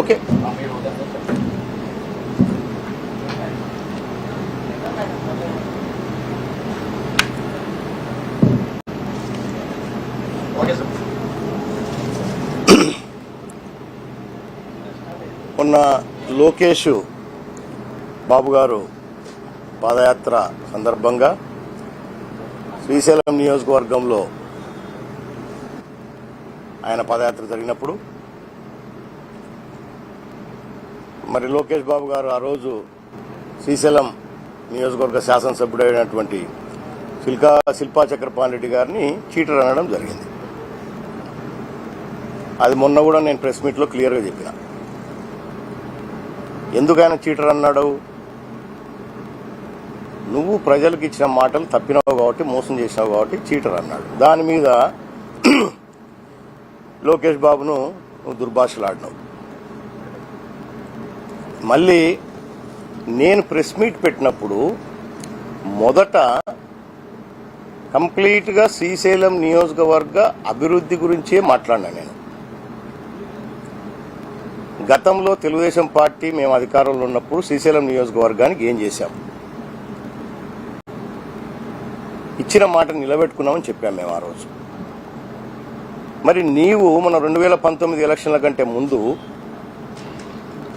Okay. మొన్న లోకేష్ బాబు గారు పాదయాత్ర సందర్భంగా శ్రీశైలం నియోజకవర్గంలో ఆయన పాదయాత్ర జరిగినప్పుడు మరి లోకేష్ బాబు గారు ఆ రోజు శ్రీశైలం నియోజకవర్గ శాసనసభ్యుడైనటువంటి శిల్కా శిల్పా చక్రపాణిరెడ్డి గారిని చీటర్ అనడం జరిగింది. అది మొన్న కూడా నేను ప్రెస్ మీట్లో క్లియర్గా చెప్పిన. ఎందుకు ఆయన చీటర్ అన్నాడు? నువ్వు ప్రజలకు ఇచ్చిన మాటలు తప్పినావు కాబట్టి మోసం చేసినావు కాబట్టి చీటర్ అన్నాడు. దాని మీద లోకేష్ బాబును నువ్వు దుర్భాషలాడినావు. మళ్ళీ నేను ప్రెస్ మీట్ పెట్టినప్పుడు మొదట కంప్లీట్గా శ్రీశైలం నియోజకవర్గ అభివృద్ధి గురించే మాట్లాడినా నేను. గతంలో తెలుగుదేశం పార్టీ మేము అధికారంలో ఉన్నప్పుడు శ్రీశైలం నియోజకవర్గానికి ఏం చేశాం? ఇచ్చిన మాట నిలబెట్టుకున్నామని చెప్పాం మేము ఆ రోజు. మరి నీవు మన రెండు వేల పంతొమ్మిది ఎలక్షన్ల కంటే ముందు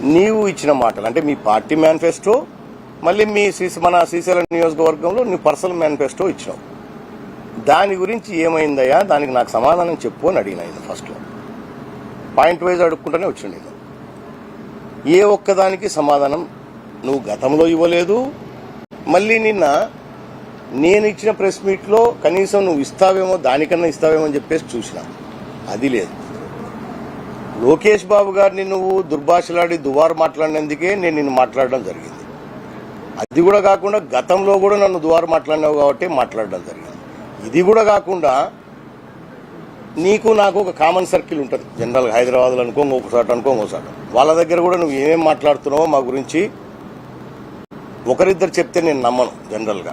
నీవు ఇచ్చిన మాటలు అంటే మీ పార్టీ మేనిఫెస్టో మళ్ళీ మీ శ్రీ- మన శ్రీశైలం నియోజకవర్గంలో నీ పర్సనల్ మేనిఫెస్టో ఇచ్చినావు. దాని గురించి ఏమైందయ్యా? దానికి నాకు సమాధానం చెప్పు అని అడిగిన ఆయన ఫస్ట్లో పాయింట్ వైజ్ అడుక్కుంటూనే వచ్చిన నేను. ఏ ఒక్కదానికి సమాధానం నువ్వు గతంలో ఇవ్వలేదు. మళ్ళీ నిన్న నేను ఇచ్చిన ప్రెస్ మీట్లో కనీసం నువ్వు ఇస్తావేమో దానికన్నా ఇస్తావేమో అని చెప్పేసి చూసిన. అది లేదు. లోకేష్ బాబు గారిని నువ్వు దుర్భాషలాడి దువారు మాట్లాడినందుకే నేను నిన్ను మాట్లాడడం జరిగింది. అది కూడా కాకుండా గతంలో కూడా నన్ను దువారు మాట్లాడినావు కాబట్టి మాట్లాడడం జరిగింది. ఇది కూడా కాకుండా నీకు నాకు ఒక కామన్ సర్కిల్ ఉంటుంది. జనరల్ హైదరాబాద్లో అనుకో ఒకసారి అనుకో ఒకసారి వాళ్ళ దగ్గర కూడా నువ్వు ఏమేం మాట్లాడుతున్నావో మా గురించి ఒకరిద్దరు చెప్తే నేను నమ్మను జనరల్గా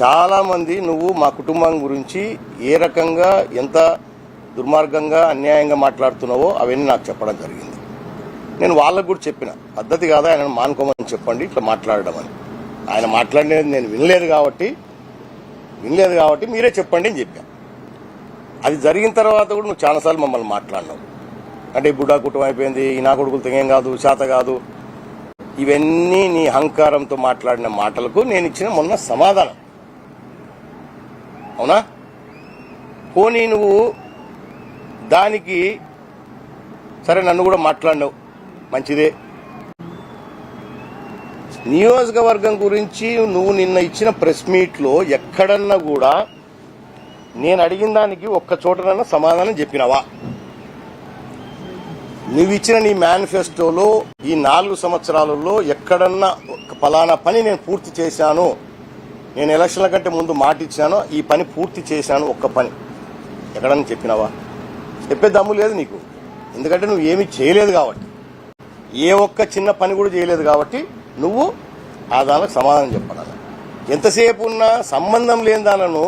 చాలామంది నువ్వు మా కుటుంబం గురించి ఏ రకంగా ఎంత దుర్మార్గంగా అన్యాయంగా మాట్లాడుతున్నావో అవన్నీ నాకు చెప్పడం జరిగింది. నేను వాళ్ళకు కూడా చెప్పిన పద్ధతి కాదా ఆయన మానుకోమని చెప్పండి ఇట్లా మాట్లాడడం అని. ఆయన మాట్లాడినది నేను వినలేదు కాబట్టి వినలేదు కాబట్టి మీరే చెప్పండి అని చెప్పాను అది జరిగిన తర్వాత కూడా నువ్వు చాలాసార్లు మమ్మల్ని మాట్లాడినావు. అంటే బుడ్డా కుటుంబం అయిపోయింది ఈ నా కొడుకులు ఏం కాదు చేత కాదు. ఇవన్నీ నీ అహంకారంతో మాట్లాడిన మాటలకు నేను ఇచ్చిన మొన్న సమాధానం. అవునా? పోనీ నువ్వు దానికి సరే నన్ను కూడా మాట్లాడినావు. మంచిదే. నియోజకవర్గం గురించి నువ్వు నిన్న ఇచ్చిన ప్రెస్ మీట్లో ఎక్కడన్నా కూడా నేను అడిగిన దానికి ఒక్క చోటనన్నా సమాధానం చెప్పినావా? నువ్వు ఇచ్చిన నీ మేనిఫెస్టోలో ఈ నాలుగు సంవత్సరాలలో ఎక్కడన్నా ఒక ఫలానా పని నేను పూర్తి చేశాను నేను ఎలక్షన్ల కంటే ముందు మాట ఇచ్చాను ఈ పని పూర్తి చేశాను ఒక్క పని. ఎక్కడన్నా చెప్పినావా? చెప్పే దమ్ము లేదు నీకు. ఎందుకంటే నువ్వు ఏమీ చేయలేదు కాబట్టి. ఏ ఒక్క చిన్న పని కూడా చేయలేదు కాబట్టి నువ్వు ఆ దానికి సమాధానం చెప్పాలి. ఎంతసేపు ఉన్నా సంబంధం లేని దానిను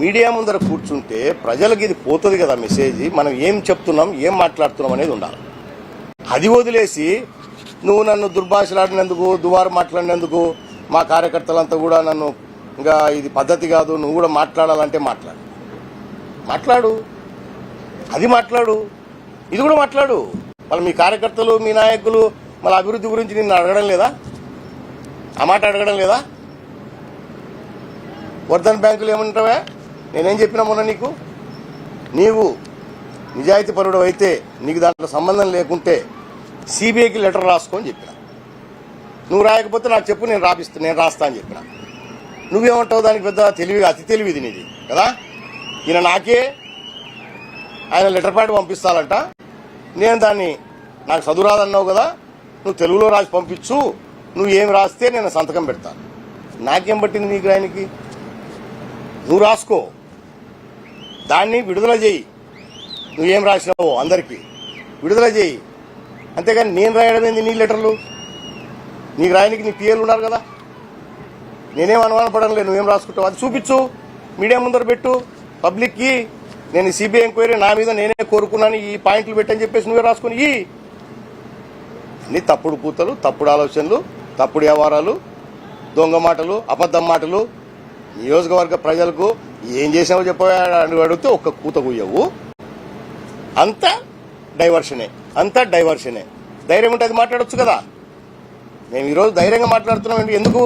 మీడియా ముందర కూర్చుంటే ప్రజలకు ఇది పోతుంది కదా మెసేజ్ మనం ఏం చెప్తున్నాం ఏం మాట్లాడుతున్నాం అనేది ఉండాలి. అది వదిలేసి నువ్వు నన్ను దుర్భాషలాడినందుకు దువారు మాట్లాడినందుకు మా కార్యకర్తలంతా కూడా నన్ను ఇంకా ఇది పద్ధతి కాదు నువ్వు కూడా మాట్లాడాలంటే మాట్లాడు. మాట్లాడు. అది మాట్లాడు. ఇది కూడా మాట్లాడు. మళ్ళీ మీ కార్యకర్తలు మీ నాయకులు మళ్ళీ అభివృద్ధి గురించి నిన్ను అడగడం లేదా? ఆ మాట అడగడం లేదా? వర్ధన్ బ్యాంకులు ఏమంటావా? నేనేం చెప్పినా మొన్న నీకు? నీవు నిజాయితీ పరుడు అయితే నీకు దాంట్లో సంబంధం లేకుంటే సిబిఐకి లెటర్ రాసుకోని చెప్పిన. నువ్వు రాయకపోతే నాకు చెప్పు నేను రాపిస్తా నేను రాస్తా అని చెప్పిన. నువ్వేమంటావు? దానికి పెద్ద తెలివి అతి తెలివిది నీది కదా? ఈయన నాకే ఆయన లెటర్ ప్యాడ్ పంపిస్తానంట నేను దాన్ని నాకు చదువు రాదన్నావు కదా నువ్వు తెలుగులో రాసి పంపించు నువ్వు ఏం రాస్తే నేను సంతకం పెడతాను నాకేం పట్టింది నీకు ఆయనకి? నువ్వు రాసుకో. దాన్ని విడుదల చేయి. నువ్వేం రాసినావో అందరికీ. విడుదల చేయి. అంతేగాని నేను రాయడం ఏంది నీ లెటర్లు? నీకు రాయనికి నీ పిఎల్ ఉన్నారు కదా. నేనేం అనుమానపడడం లేదు నువ్వేం రాసుకుంటావు? అది చూపించు. మీడియా ముందర పెట్టు. పబ్లిక్కి నేను సిబిఐ ఎంక్వైరీ నా మీద నేనే కోరుకున్నాను ఈ పాయింట్లు పెట్టని చెప్పేసి నువ్వే రాసుకుని ఈ. అన్ని తప్పుడు కూతలు తప్పుడు ఆలోచనలు తప్పుడు వ్యవహారాలు దొంగ మాటలు అబద్ధం మాటలు నియోజకవర్గ ప్రజలకు ఏం చేసావో చెప్పని అడిగితే ఒక్క కూత కూయవు అంతా డైవర్షనే అంతా డైవర్షనే ధైర్యం ఉంటే అది మాట్లాడొచ్చు కదా. మేము ఈరోజు ధైర్యంగా మాట్లాడుతున్నాం ఎందుకు?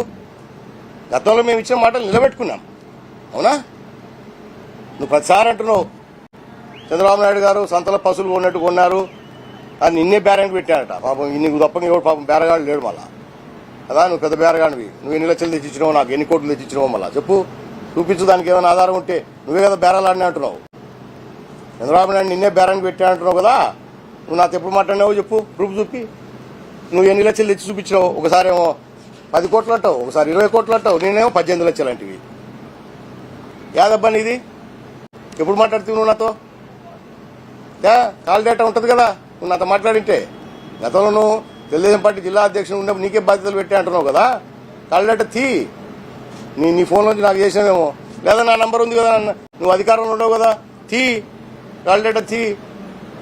గతంలో మేము ఇచ్చిన మాటలు నిలబెట్టుకున్నాం. అవునా? నువ్వు ప్రతిసారి అంటున్నావు చంద్రబాబు నాయుడు గారు సంతలో పశువులు కొన్నట్టు కొన్నారు. అది నిన్నే బేరానికి పెట్టాడట పాపం ఇన్ని తప్ప ఎవడు పాపం బేరగాడు లేడు మళ్ళా. కదా నువ్వు పెద్ద బేరగాడివి. నువ్వు ఎన్ని లక్షలు తెచ్చిచ్చినావు నాకు ఎన్ని కోట్లు తెచ్చిచ్చినావు మళ్ళా. చెప్పు. చూపించు దానికి ఏమైనా ఆధారం ఉంటే. నువ్వే కదా బేరాలాడిని అంటున్నావు. చంద్రబాబు నాయుడు నిన్నే బేరానికి పెట్టా అంటున్నావు కదా. నువ్వు నాతో ఎప్పుడు మాట్లాడినావు చెప్పు. ప్రూఫ్ చూపి. నువ్వు ఎన్ని లక్షలు తెచ్చి చూపించినావు. ఒకసారి ఏమో పది కోట్లు అంటావు. ఒకసారి ఇరవై కోట్లు అంటావు. నేనేమో పద్దెనిమిది లక్షలు అంటివి. యాదబ్బా నీది? ఎప్పుడు మాట్లాడుతున్నావు నువ్వు నాతో? కాల్ డేటా ఉంటుంది కదా నువ్వు నాతో మాట్లాడింటే. గతంలో నువ్వు తెలుగుదేశం పార్టీ జిల్లా అధ్యక్షుడు ఉన్నప్పుడు నీకే బాధ్యతలు పెట్టి అంటున్నావు కదా. కాల్ డేటా తీ. నీ నీ ఫోన్లోంచి నాకు చేసినావేమో. లేదా నా నంబర్ ఉంది కదా నువ్వు అధికారంలో ఉండవు కదా. తీ. కాల్ డేటా తీ.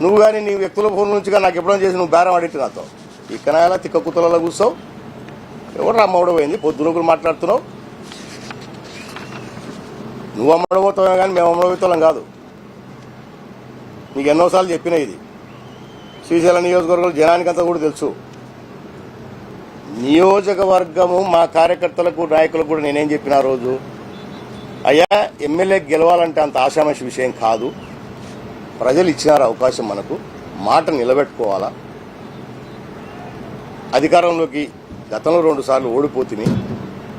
నువ్వు కానీ నీ వ్యక్తుల ఫోన్ నుంచి కానీ నాకు ఎప్పుడైనా చేసి నువ్వు బేరం ఆడిట్టు నాతో. ఇక్కడ ఎలా తిక్క కుతలలో కూర్చోవు. ఎవరు అమ్మఒడ పోయింది? పొద్దున కూడా మాట్లాడుతున్నావు. నువ్వు అమ్మడబోతావు కానీ మేము అమ్మడబోతాం కాదు. నీకు ఎన్నోసార్లు చెప్పిన ఇది. శ్రీశైలం నియోజకవర్గంలో జనానికంతా కూడా తెలుసు. నియోజకవర్గము మా కార్యకర్తలకు నాయకులకు కూడా నేనేం చెప్పిన రోజు అయ్యా ఎమ్మెల్యే గెలవాలంటే అంత ఆశామషి విషయం కాదు. ప్రజలు ఇచ్చినారు అవకాశం మనకు. మాట నిలబెట్టుకోవాలా? అధికారంలోకి గతంలో రెండు సార్లు ఓడిపోతుంది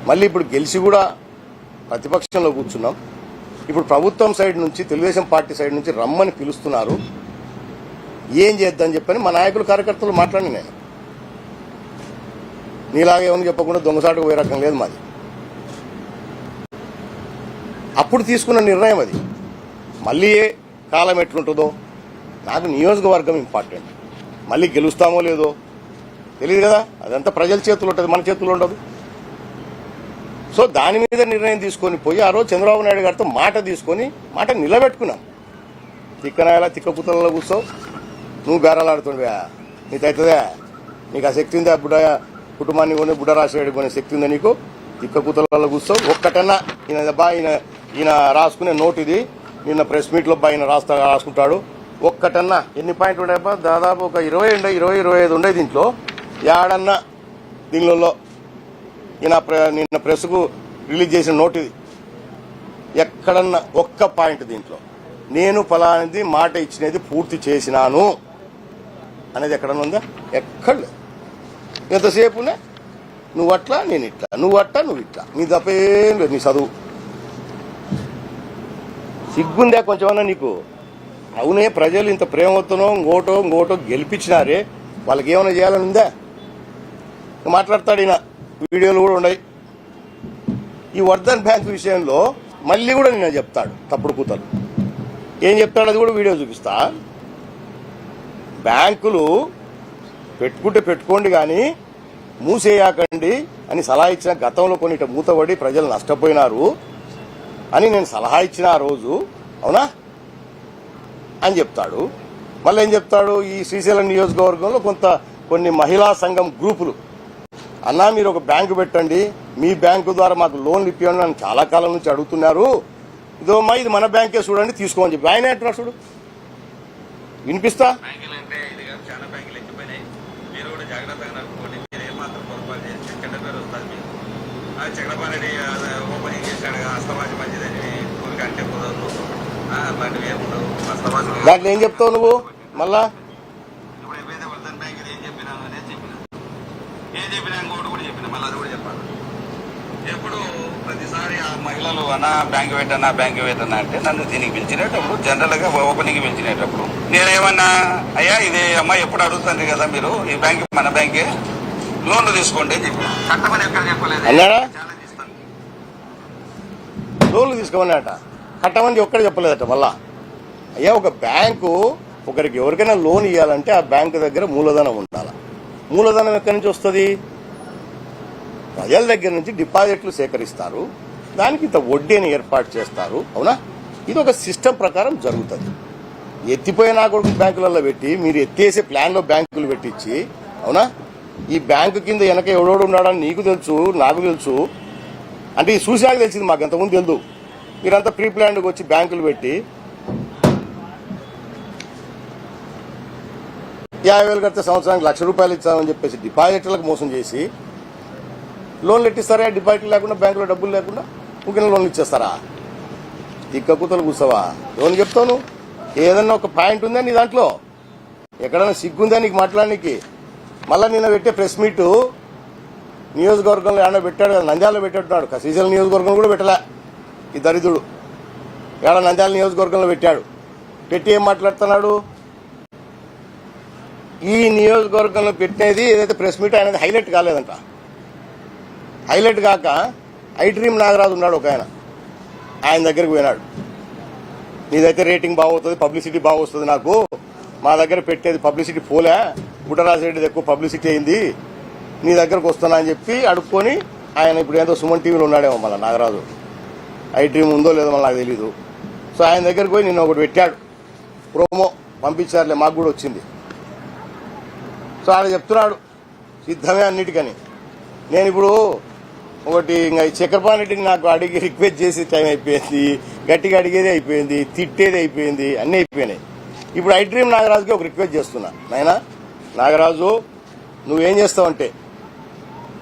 మళ్ళీ ఇప్పుడు గెలిచి కూడా ప్రతిపక్షంలో కూర్చున్నాం. ఇప్పుడు ప్రభుత్వం సైడ్ నుంచి తెలుగుదేశం పార్టీ సైడ్ నుంచి రమ్మని పిలుస్తున్నారు. ఏం చేద్దాం చెప్పని మా నాయకులు కార్యకర్తలు మాట్లాడిన నేను ఏమని చెప్పకుండా దొంగసాటుకు పోయే రకం లేదు మాది. అప్పుడు తీసుకున్న నిర్ణయం అది. మళ్ళీ ఏ కాలం ఎట్లుంటుందో. నాకు నియోజకవర్గం ఇంపార్టెంట్. మళ్ళీ గెలుస్తామో లేదో తెలియదు కదా. అదంతా ప్రజల చేతులు ఉంటుంది మన చేతుల్లో ఉండదు. సో దాని మీద నిర్ణయం తీసుకొని పోయి ఆ రోజు చంద్రబాబు నాయుడు గారితో మాట తీసుకొని మాట నిలబెట్టుకున్నాం. తిక్కనాయలా తిక్కపుతలలో కూర్చో. నువ్వు బేరాలాడుతుండే నీకు అవుతుందా. నీకు ఆ శక్తి ఉందా? బుడ్డ కుటుంబాన్ని కొని బుడ్డ రాసేవాడు కొనే శక్తి ఉందా నీకు? తిక్క కూతలలో కూర్చో. ఒక్కటన్నా ఈయన బా ఈయన ఈయన రాసుకునే నోట్ ఇది నిన్న ప్రెస్ మీట్లో బా ఈయన రాస్తా రాసుకుంటాడు. ఒక్కటన్నా ఎన్ని పాయింట్లు ఉన్నాయబ్బా దాదాపు ఒక ఇరవై ఉండే ఇరవై ఇరవై ఐదు ఉండే దీంట్లో. యాడన్నా దీనిలో ఈయన ప్ర- నిన్న ప్రెస్కు రిలీజ్ చేసిన నోట్ ఇది ఎక్కడన్నా ఒక్క పాయింట్ దీంట్లో. నేను ఫలానిది మాట ఇచ్చినది పూర్తి చేసినాను అనేది ఎక్కడన్నా ఉందా? ఎక్కడ లేదు. ఎంతసేపునే? నువ్వు అట్లా నేను ఇట్లా. నువ్వు అట్లా నువ్వు ఇట్లా. నీ తప్పేం లేదు నీ చదువు. సిగ్గుందా కొంచెమన్నా నీకు? అవునే ప్రజలు ఇంత ప్రేమతోనో ఇంకోటో ఇంకోటో గెలిపించినారే. వాళ్ళకి ఏమైనా చేయాలని ఉందా? మాట్లాడతాడు ఈయన. వీడియోలు కూడా ఉన్నాయి. ఈ వర్ధన్ బ్యాంక్ విషయంలో మళ్ళీ కూడా నేను చెప్తాడు తప్పుడు కూతలు. ఏం చెప్తాడు అది కూడా వీడియో చూపిస్తా. బ్యాంకులు పెట్టుకుంటే పెట్టుకోండి కానీ మూసేయాకండి అని సలహా ఇచ్చిన గతంలో కొన్ని ఇట్ట మూతపడి ప్రజలు నష్టపోయినారు అని నేను సలహా ఇచ్చిన ఆ రోజు అవునా? అని చెప్తాడు. మళ్ళీ ఏం చెప్తాడు? ఈ శ్రీశైలం నియోజకవర్గంలో కొంత కొన్ని మహిళా సంఘం గ్రూపులు అన్నా మీరు ఒక బ్యాంకు పెట్టండి. మీ బ్యాంకు ద్వారా మాకు లోన్లు ఇప్పియండి అని చాలా కాలం నుంచి అడుగుతున్నారు. ఇదో మా ఇది మన బ్యాంకే చూడండి తీసుకోమని చెప్పి. ఆయన అంటున్నాడు చూడు. వినిపిస్తా? బ్యాంకులు అంటే ఇది కాదు చాలా మళ్ళీ అది కూడా చెప్పాలి. ఎప్పుడు ప్రతిసారి ఆ మహిళలు అన్నా బ్యాంక్ పెట్టన్నా బ్యాంక్ పెట్టన్నా అంటే నన్ను దీనికి పిలిచినప్పుడు జనరల్గా ఓపెనింగ్ పిలిచినప్పుడు నేనేమన్నా అయ్యా ఇది అమ్మాయి ఎప్పుడు అడుగుతుంది కదా మీరు? ఈ బ్యాంక్ మన బ్యాంకే? లోన్లు తీసుకోండి అని చెప్పి కట్టమని ఎక్కడ చెప్పలేదు. లోన్లు తీసుకోమన్నట కట్టమని ఒక్కడ చెప్పలేదట మళ్ళా. అయ్యా ఒక బ్యాంకు ఒకరికి ఎవరికైనా లోన్ ఇవ్వాలంటే ఆ బ్యాంకు దగ్గర మూలధనం ఉండాలి? మూలధనం ఎక్కడి నుంచి వస్తుంది? ప్రజల దగ్గర నుంచి డిపాజిట్లు సేకరిస్తారు. దానికి ఇంత వడ్డీని ఏర్పాటు చేస్తారు. అవునా? ఇది ఒక సిస్టమ్ ప్రకారం జరుగుతుంది. ఎత్తిపోయినా కూడా బ్యాంకులలో పెట్టి మీరు ఎత్తేసే ప్లాన్లో బ్యాంకులు పెట్టించి అవునా? ఈ బ్యాంకు కింద వెనక ఎవడోడు ఉన్నాడని నీకు తెలుసు నాకు తెలుసు. అంటే ఈ చూసాక తెలిసింది మాకు అంతకుముందు తెలుదు. మీరంతా ప్రీ ప్లాన్డ్కి వచ్చి బ్యాంకులు పెట్టి యాభై వేలు కడితే సంవత్సరానికి లక్ష రూపాయలు ఇచ్చామని చెప్పేసి డిపాజిట్లకు మోసం చేసి లోన్లు ఎట్టిస్తారా? డిపాజిట్లు లేకుండా బ్యాంకులో డబ్బులు లేకుండా ఇంకెన్న లోన్లు ఇచ్చేస్తారా? ఈ కక్కుతలు కూర్చోవా? లోన్ చెప్తాను ఏదన్నా ఒక పాయింట్ ఉందా నీ దాంట్లో? ఎక్కడైనా సిగ్గుందా నీకు మాట్లాడడానికి? మళ్ళీ నిన్న పెట్టే ప్రెస్ మీట్ నియోజకవర్గంలో ఏడన్నా పెట్టాడు కదా? నంద్యాలలో పెట్టాడు శ్రీశైలం నియోజకవర్గం కూడా పెట్టలే. ఈ దరిద్రుడు. ఏడ నంద్యాల నియోజకవర్గంలో పెట్టాడు. పెట్టి ఏం మాట్లాడుతున్నాడు? ఈ నియోజకవర్గంలో పెట్టేది ఏదైతే ప్రెస్ మీట్ అనేది హైలైట్ కాలేదంట. హైలైట్ కాక ఐ డ్రీమ్ నాగరాజు ఉన్నాడు ఒక ఆయన. ఆయన దగ్గరికి పోయినాడు. నీదైతే రేటింగ్ బాగవుతుంది పబ్లిసిటీ బాగా వస్తుంది నాకు. మా దగ్గర పెట్టేది పబ్లిసిటీ పోలే. బుట్టరాజరెడ్డిది ఎక్కువ పబ్లిసిటీ అయింది. నీ దగ్గరకు వస్తున్నా అని చెప్పి అడుక్కొని ఆయన ఇప్పుడు ఏదో సుమన్ టీవీలో ఉన్నాడేమో మళ్ళీ నాగరాజు. ఐ డ్రీమ్ ఉందో లేదో మళ్ళీ నాకు తెలీదు. సో ఆయన దగ్గరికి పోయి నిన్న ఒకటి పెట్టాడు. ప్రోమో పంపించారులే మాకు కూడా వచ్చింది. సో ఆయన చెప్తున్నాడు సిద్ధమే అన్నిటికని. నేను ఇప్పుడు ఒకటి ఇంకా ఈ నాకు అడిగి రిక్వెస్ట్ చేసే టైం అయిపోయింది గట్టిగా అడిగేది అయిపోయింది తిట్టేది అయిపోయింది అన్నీ అయిపోయినాయి. ఇప్పుడు ఐ డ్రీమ్ నాగరాజుకి ఒక రిక్వెస్ట్ చేస్తున్నా. నాయనా నాగరాజు నువ్వేం చేస్తావంటే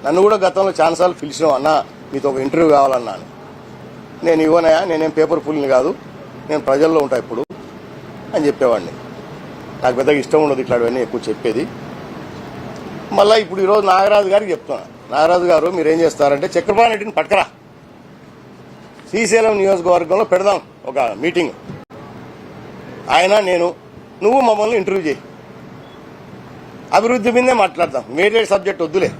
నన్ను కూడా గతంలో ఛాన్సార్లు పిలిచినావు అన్న మీతో ఒక ఇంటర్వ్యూ కావాలన్నాను నేను ఇవ్వనయా? నేనేం పేపర్ పుల్ని కాదు నేను ప్రజల్లో ఉంటా ఇప్పుడు అని చెప్పేవాడిని. నాకు పెద్దగా ఇష్టం ఉండదు ఇట్లాంటివన్నీ ఎక్కువ చెప్పేది. మళ్ళీ ఇప్పుడు ఈరోజు నాగరాజు గారికి చెప్తున్నాను నారాజు గారు మీరు ఏం చేస్తారంటే చక్రపాణి రెడ్డిని పట్టుకరా. శ్రీశైలం నియోజకవర్గంలో పెడదాం ఒక మీటింగ్. ఆయన నేను నువ్వు మమ్మల్ని ఇంటర్వ్యూ చేయి. అభివృద్ధి మీదే మాట్లాడదాం. వేరే సబ్జెక్ట్ వద్దులే.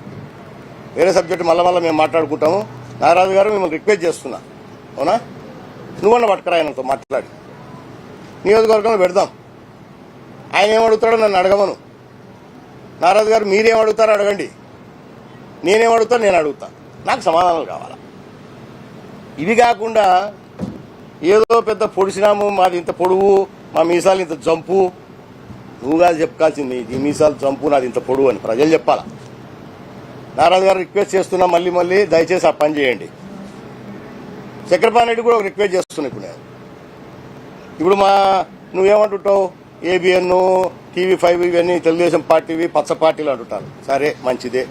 వేరే సబ్జెక్ట్ మళ్ళీ మళ్ళీ మేము మాట్లాడుకుంటాము. నాగరాజు గారు మిమ్మల్ని రిక్వెస్ట్ చేస్తున్నా. అవునా? నువ్వన్న పట్టుకరా ఆయనతో మాట్లాడి. నియోజకవర్గంలో పెడదాం. ఆయన ఏమడుగుతాడో నన్ను అడగమను. నారాజు గారు మీరేం అడుగుతారో అడగండి. నేనేం అడుగుతా నేను అడుగుతా. నాకు సమాధానాలు కావాలా? ఇవి కాకుండా ఏదో పెద్ద పొడిచినాము మాది ఇంత పొడువు మా మీసాలు ఇంత జంపు. నువ్వు కాదు చెప్పుకోవాల్సింది ఈ మీసాలు జంపు నాది ఇంత పొడువు అని ప్రజలు చెప్పాలా? నారాజు గారు రిక్వెస్ట్ చేస్తున్నా మళ్ళీ మళ్ళీ దయచేసి ఆ పని చేయండి. చక్రపాణి రెడ్డి కూడా ఒక రిక్వెస్ట్ చేస్తున్నా ఇప్పుడు నేను. ఇప్పుడు మా నువ్వేమంటుంటావు? ఏబిఎన్ టీవీ ఫైవ్ ఇవన్నీ తెలుగుదేశం పార్టీవి పచ్చ పార్టీలు అంటుంటారు. సరే మంచిదే.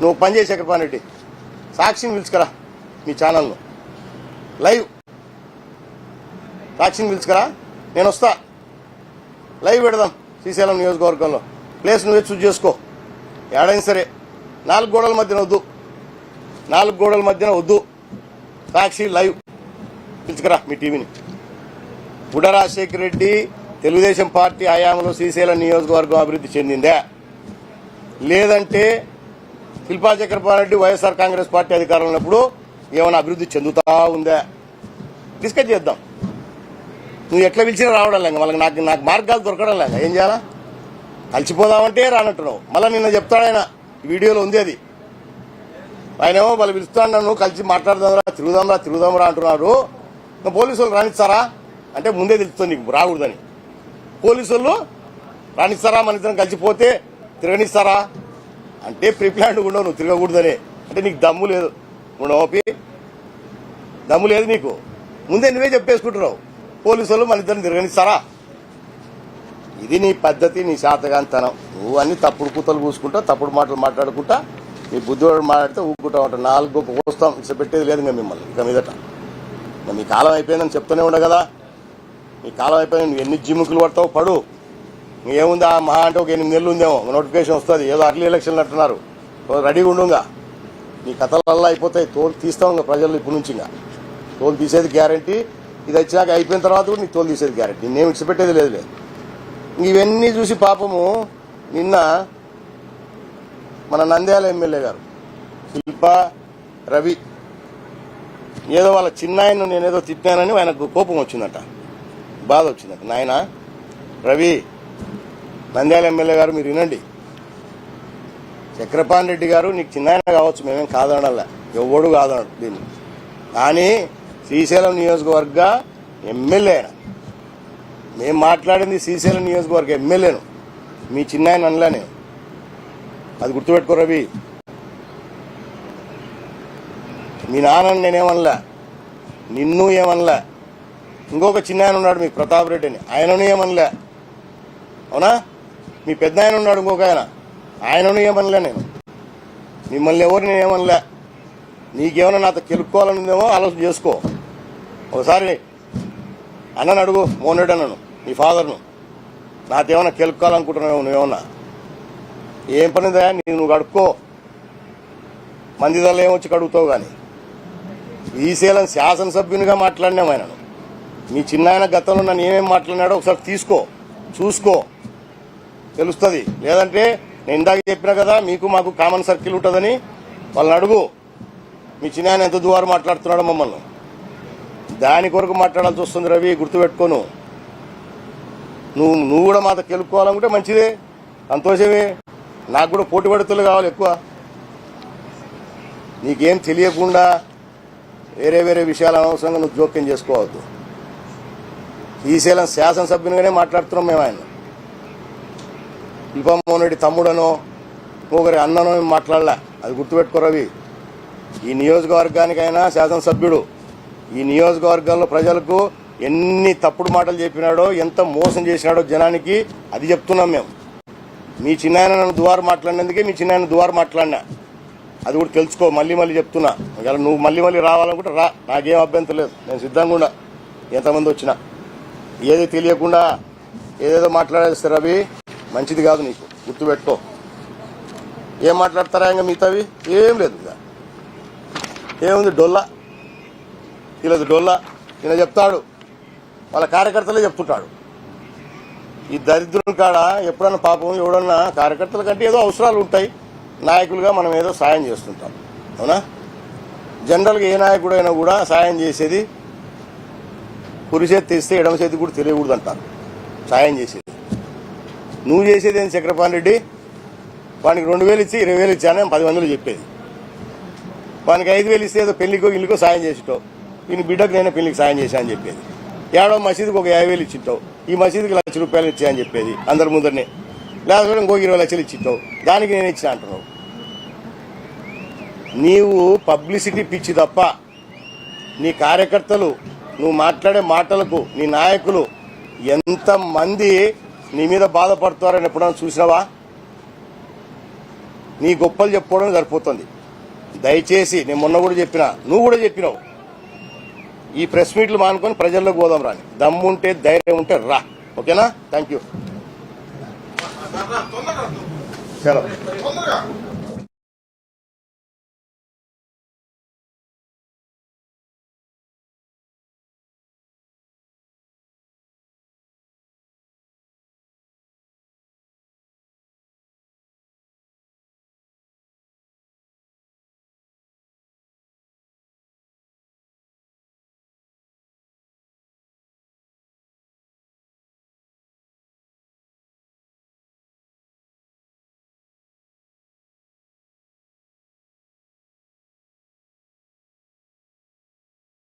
నువ్వు పనిచేసే చేసి సాక్షిని పిలుచుకరా మీ ఛానల్లో లైవ్ సాక్షిని పిలుచుకరా. నేను వస్తా. లైవ్ పెడదాం శ్రీశైలం నియోజకవర్గంలో. ప్లేస్ నువ్వే చూజ్ చేసుకో. ఏడైనా సరే నాలుగు గోడల మధ్యన వద్దు. నాలుగు గోడల మధ్యన వద్దు. సాక్షి లైవ్ పిలుచుకరా మీ టీవీని బుడ రాజశేఖర రెడ్డి తెలుగుదేశం పార్టీ హయాంలో శ్రీశైలం నియోజకవర్గం అభివృద్ధి చెందిందా? లేదంటే Shilpa Chakrapani YSR Congress party అధికారంలో ఉన్నప్పుడు ఏమైనా అభివృద్ధి చెందుతా ఉందా? డిస్కస్ చేద్దాం. నువ్వు ఎట్లా పిలిచినా రావడం లేక మళ్ళీ నాకు నాకు మార్గాలు దొరకడం లేక ఏం చేయాలా? కలిసిపోదామంటే రానట్టున్నావు మళ్ళీ నిన్న చెప్తాడు ఆయన. వీడియోలో ఉంది అది. ఆయన ఏమో వాళ్ళు పిలుస్తాను నన్ను. కలిసి మాట్లాడదాంరా తిరుగుదాంరా తిరుగుదాంరా అంటున్నారు ఇంకా పోలీసు వాళ్ళు రానిస్తారా? అంటే ముందే తెలుస్తుంది నీకు రాకూడదని. పోలీసు వాళ్ళు రానిస్తారా? మన ఇద్దరం కలిసిపోతే తిరగనిస్తారా? అంటే ప్రిప్లాండ్ ఉండవు నువ్వు తిరగకూడదనే. అంటే నీకు దమ్ము లేదు. ఉండవపి దమ్ము లేదు నీకు. ముందే నువ్వే చెప్పేసుకుంటున్నావు. పోలీసు వాళ్ళు మన ఇద్దరిని తిరగనిస్తారా? ఇది నీ పద్ధతి నీ శాతగాంతనం. నువ్వు అన్ని తప్పుడు కూతలు కూసుకుంటా తప్పుడు మాటలు మాట్లాడుకుంటా నీ బుద్ధివాడు మాట్లాడితే ఊరుకుంటా ఉంటా. నాలుగు కోస్తాం పెట్టేది లేదు ఇంకా మిమ్మల్ని ఇక మీదట. మీ కాలం అయిపోయిందని చెప్తూనే ఉండ కదా. మీ కాలం అయిపోయింది నువ్వు ఎన్ని జిమ్ముకులు పడతావు పడు. ఏముంది ఆ మహా అంటే ఒక ఎనిమిది నెలలు ఉందేమో నోటిఫికేషన్ వస్తుంది. ఏదో అర్లీ ఎలక్షన్లు అంటున్నారు. రెడీగా ఉండుగా. నీ కథలల్లా అయిపోతాయి. తోలు తీస్తాం ఇంకా ప్రజలు ఇప్పటి నుంచి ఇంకా. తోలు తీసేది గ్యారంటీ ఇది వచ్చినాక అయిపోయిన తర్వాత కూడా నీకు తోలు తీసేది గ్యారంటీ నేను విడిచిపెట్టేది లేదులే. ఇవన్నీ చూసి పాపము నిన్న మన నంద్యాల ఎమ్మెల్యే గారు శిల్ప రవి ఏదో వాళ్ళ చిన్నాయన నేనేదో తిట్టానని ఆయనకు కోపం వచ్చిందట. బాధ వచ్చిందట. నాయన రవి నంద్యాల ఎమ్మెల్యే గారు మీరు వినండి. చక్రపాణి రెడ్డి గారు నీకు చిన్నాయన కావచ్చు మేమేం కాదనలే ఎవడు కాదనడు దీన్ని. కానీ శ్రీశైలం నియోజకవర్గ ఎమ్మెల్యే ఆయన. మేము మాట్లాడింది శ్రీశైలం నియోజకవర్గ ఎమ్మెల్యేను. మీ చిన్నాయన ఆయన నేను అది గుర్తుపెట్టుకో రవి. మీ నాన్న నేనేమనలా. నిన్ను ఏమనలా. ఇంకొక చిన్న ఆయన ఉన్నాడు మీకు ప్రతాప్ రెడ్డి అని ఆయనను ఏమనలే. అవునా? మీ పెద్ద ఆయన ఉన్నాడు ఇంకొక ఆయన ఆయనను ఏమనలే నేను. మిమ్మల్ని ఎవరు నేను ఏమనలే. నీకేమైనా నాతో కెలుక్కోవాలని ఉందేమో ఆలోచన చేసుకో. ఒకసారి అన్నను అడుగు మోనడు అన్నను నీ ఫాదర్ను. నాకేమైనా కెలుక్కోవాలనుకుంటున్నావు నువ్వేమన్నా. ఏం పనిదా నీ నువ్వు కడుక్కో. మంది మందిదల్లో ఏమొచ్చి కడుగుతావు కానీ ఈశీలం శాసనసభ్యునిగా మాట్లాడినాం ఆయనను. మీ చిన్న ఆయన గతంలో నన్ను ఏమేమి మాట్లాడినాడో ఒకసారి తీసుకో. చూసుకో. తెలుస్తుంది. లేదంటే నేను ఇందాక చెప్పినా కదా మీకు మాకు కామన్ సర్కిల్ ఉంటుందని. వాళ్ళని అడుగు. మీ చిన్న ఎంత దువారు మాట్లాడుతున్నాడు మమ్మల్ని. దాని కొరకు మాట్లాడాల్సి వస్తుంది రవి గుర్తుపెట్టుకోను. నువ్వు నువ్వు కూడా మాతో గెలుపుకోవాలనుకుంటే మంచిదే. సంతోషమే. నాకు కూడా పోటీ పడుతులు కావాలి ఎక్కువ. నీకేం తెలియకుండా వేరే వేరే విషయాలు అనవసరంగా నువ్వు జోక్యం చేసుకోవద్దు. శ్రీశైలం శాసనసభ్యునిగానే మాట్లాడుతున్నాం మేము ఆయన ఇల్పమ్మోహన్ తమ్ముడనో ఒకరి అన్ననో మాట్లాడలే. అది గుర్తుపెట్టుకోరవి ఈ నియోజకవర్గానికైనా శాసనసభ్యుడు ఈ నియోజకవర్గంలో ప్రజలకు ఎన్ని తప్పుడు మాటలు చెప్పినాడో ఎంత మోసం చేసినాడో జనానికి అది చెప్తున్నాం మేము. మీ చిన్నాయన నన్ను దువారు మాట్లాడినందుకే మీ చిన్నాయన దువారు మాట్లాడినా. అది కూడా తెలుసుకో మళ్ళీ మళ్ళీ చెప్తున్నా. ఒకవేళ నువ్వు మళ్ళీ మళ్ళీ రావాలనుకుంటే రా. నాకేం అభ్యంతరం లేదు. నేను సిద్ధంగా ఉన్నా. ఎంతమంది వచ్చినా. ఏది తెలియకుండా ఏదేదో మాట్లాడేస్తారు అవి మంచిది కాదు నీకు. గుర్తుపెట్టుకో. ఏం మాట్లాడతారా ఇంకా మిగతావి? ఏం లేదు ఇక. ఏముంది? డొల్లా. ఇలా డొల్లా. ఈయన చెప్తాడు. వాళ్ళ కార్యకర్తలే చెప్తుంటాడు. ఈ దరిద్రుని కాడ ఎప్పుడన్నా పాపం ఎవడన్నా కార్యకర్తల కంటే ఏదో అవసరాలు ఉంటాయి. నాయకులుగా మనం ఏదో సాయం చేస్తుంటాం. అవునా? జనరల్గా ఏ నాయకుడైనా కూడా సాయం చేసేది కుడి చేతి తీస్తే ఎడమ చేతి కూడా తెలియకూడదు అంటారు సాయం చేసేది. నువ్వు చేసేది ఏంటి చక్రపాణి రెడ్డి? వానికి రెండు వేలు ఇచ్చి ఇరవై వేలు ఇచ్చానని పది మందిలో చెప్పేది. వానికి ఐదు వేలు ఇస్తే ఏదో పెళ్ళికో ఇల్లుకో సాయం చేసిటావు ఈయన బిడ్డకు నేను పెళ్ళికి సాయం చేశా అని చెప్పేది. ఏడో మసీదుకి ఒక యాభై వేలు ఇచ్చింటావు ఈ మసీదుకి లక్ష రూపాయలు ఇచ్చాయని చెప్పేది అందరి ముందరనే. లేకపోతే ఇంకో ఇరవై లక్షలు ఇచ్చింటావు దానికి నేను ఇచ్చిన అంటున్నావు. నీవు పబ్లిసిటీ పిచ్చి తప్ప నీ కార్యకర్తలు నువ్వు మాట్లాడే మాటలకు నీ నాయకులు ఎంతమంది నీ మీద బాధపడుతారని ఎప్పుడైనా చూసినావా? నీ గొప్పలు చెప్పుకోవడం సరిపోతుంది. దయచేసి నేను మొన్న కూడా చెప్పిన నువ్వు కూడా చెప్పినావు. ఈ ప్రెస్ మీట్లు మానుకొని ప్రజల్లోకి పోదాం రాని. దమ్ముంటే ధైర్యం ఉంటే రా. ఓకేనా? Thank you. చలో.